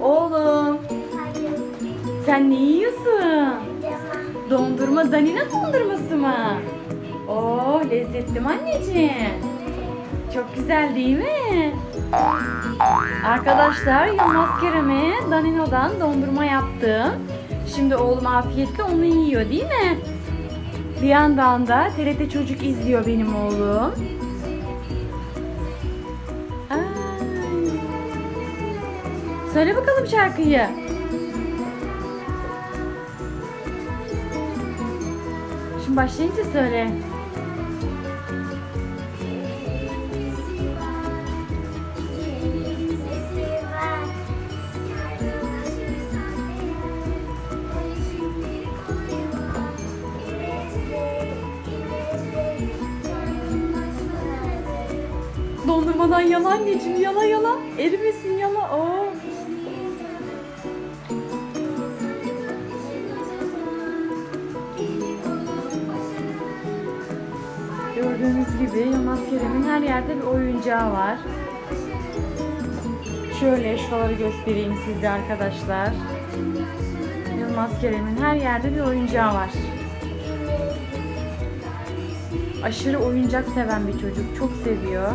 Oğlum sen ne yiyorsun? Dondurma Danina dondurması mı? Oo lezzetli mi anneciğim? Çok güzel değil mi? Arkadaşlar Yılmaz Kerem'e Danino'dan dondurma yaptım. Şimdi oğlum afiyetle onu yiyor değil mi? Bir yandan da TRT Çocuk izliyor benim oğlum. Söyle bakalım şarkıyı. Şimdi başlayınca söyle. Dondurmadan yala anneciğim yala yala. Erimesin yala. Oo. Gördüğünüz gibi Yılmaz Kerem'in her yerde bir oyuncağı var. Şöyle şuraları göstereyim size arkadaşlar. Yılmaz Kerem'in her yerde bir oyuncağı var. Aşırı oyuncak seven bir çocuk. Çok seviyor.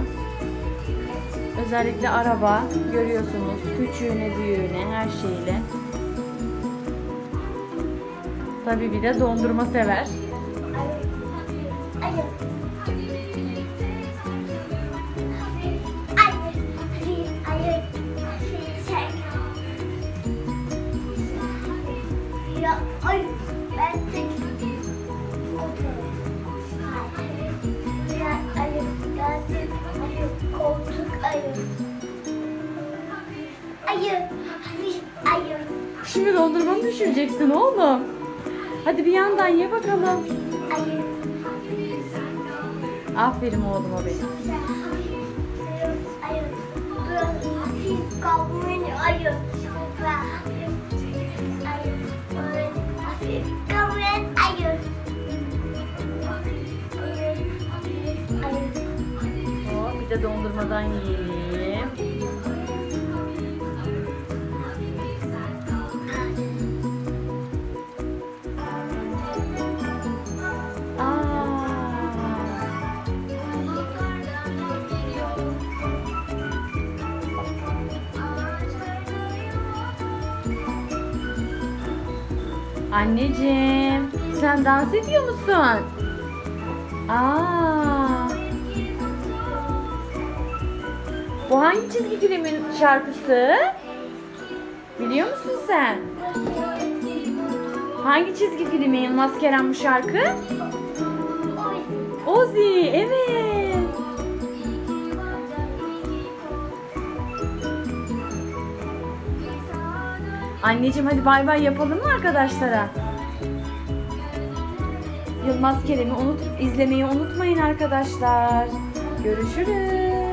Özellikle araba görüyorsunuz. Küçüğüne büyüğüne her şeyle. Tabii bir de dondurma sever. Şimdi dondurmanı düşüreceksin oğlum. Hadi bir yandan ye bakalım. Hayır. Kalmayı hayır. Hayır. Oo, bir de dondurmadan yiyelim. Anneciğim, sen dans ediyor musun? Aa. Bu hangi çizgi filmin şarkısı? Biliyor musun sen? Hangi çizgi filmi Yılmaz Kerem bu şarkı? Ozi, evet. Anneciğim hadi bay bay yapalım mı arkadaşlara? Yılmaz Kerem'i unut izlemeyi unutmayın arkadaşlar. Görüşürüz.